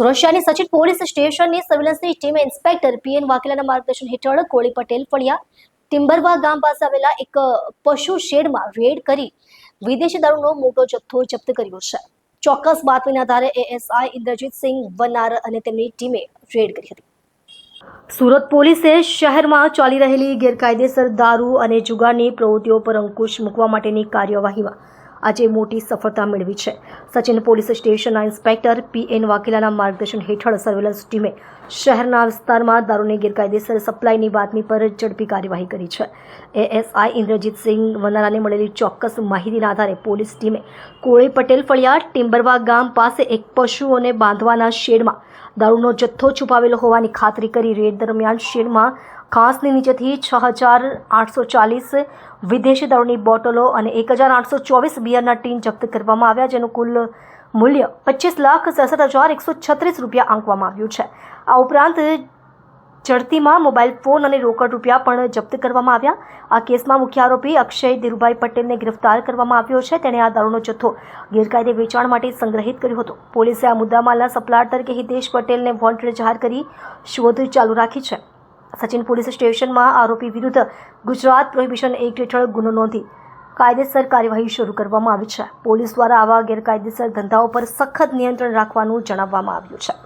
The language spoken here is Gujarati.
સુરક્ષાની સચિન પોલીસ સ્ટેશનની સર્વેલન્સની ટીમે ઇન્સ્પેક્ટર પીએન વાકેલાના માર્ગદર્શન હેઠળ કોળી પટેલ ફળિયા. ટિમ્બરવા ગામ પાસે આવેલા એક પશુ શેડમાં રેડ કરી વિદેશી દારૂનો મોટો જથ્થો જપ્ત કર્યો છે. ચોક્કસ બાતમીના આધારે એએસઆઈ ઇન્દ્રજીતસિંહ વનાર અને તેમની ટીમે રેડ કરી હતી. સુરત પોલીસે શહેરમાં ચાલી રહેલી ગેરકાયદેસર દારૂ અને જુગારની પ્રવૃત્તિઓ પર અંકુશ મૂકવા માટેની કાર્યવાહીમાં આજે મોટી સફળતા મેળવી છે. સચિન પોલીસ સ્ટેશનના ઇન્સ્પેક્ટર પી એન વાઘેલાના માર્ગદર્શન હેઠળ સર્વેલન્સ ટીમે શહેરના વિસ્તારમાં દારૂની ગેરકાયદેસર સપ્લાયની બાતમી પર ઝડપી કાર્યવાહી કરી છે. એએસઆઈ ઇન્દ્રજીતસિંહ વનારાને મળેલી ચોક્કસ માહિતીના આધારે પોલીસ ટીમે કોળી પટેલ ફળિયા ટિમ્બરવા ગામ પાસે એક પશુઓને બાંધવાના શેડમાં દારૂનો જથ્થો છુપાવેલો હોવાની ખાતરી કરી રેડ દરમિયાન શેડમાં ખાસની નીચેથી છ હજાર આઠસો ચાલીસ વિદેશી દારૂની બોટલો અને એક હજાર આઠસો ચોવીસ બિયરના ટીન જપ્ત કરવામાં આવ્યા, જેનું કુલ મૂલ્ય પચીસ લાખ સડસઠ હજાર એકસો છત્રીસ રૂપિયા આંકવામાં આવ્યું છે. આ ઉપરાંત ઝડતીમાં મોબાઈલ ફોન અને રોકડ રૂપિયા પણ જપ્ત કરવામાં આવ્યા. આ કેસમાં મુખ્ય આરોપી અક્ષય ધીરુભાઈ પટેલને ગિરફ્તાર કરવામાં આવ્યો છે. તેણે આ દારૂનો જથ્થો ગેરકાયદે વેચાણ માટે સંગ્રહિત કર્યો હતો. પોલીસે આ મુદ્દામાલના સપ્લાયર તરીકે હિતેશ પટેલને વોન્ટેડ જાહેર કરી શોધ ચાલુ રાખી છે. સચિન પોલીસ સ્ટેશનમાં આરોપી વિરુદ્ધ ગુજરાત પ્રોહિબિશન એક્ટ હેઠળ ગુનો નોંધી કાયદેસર કાર્યવાહી શરૂ કરવામાં આવી છે. પોલીસ દ્વારા આવા ગેરકાયદેસર ધંધાઓ પર સખત નિયંત્રણ રાખવાનું જણાવવામાં આવ્યું છે.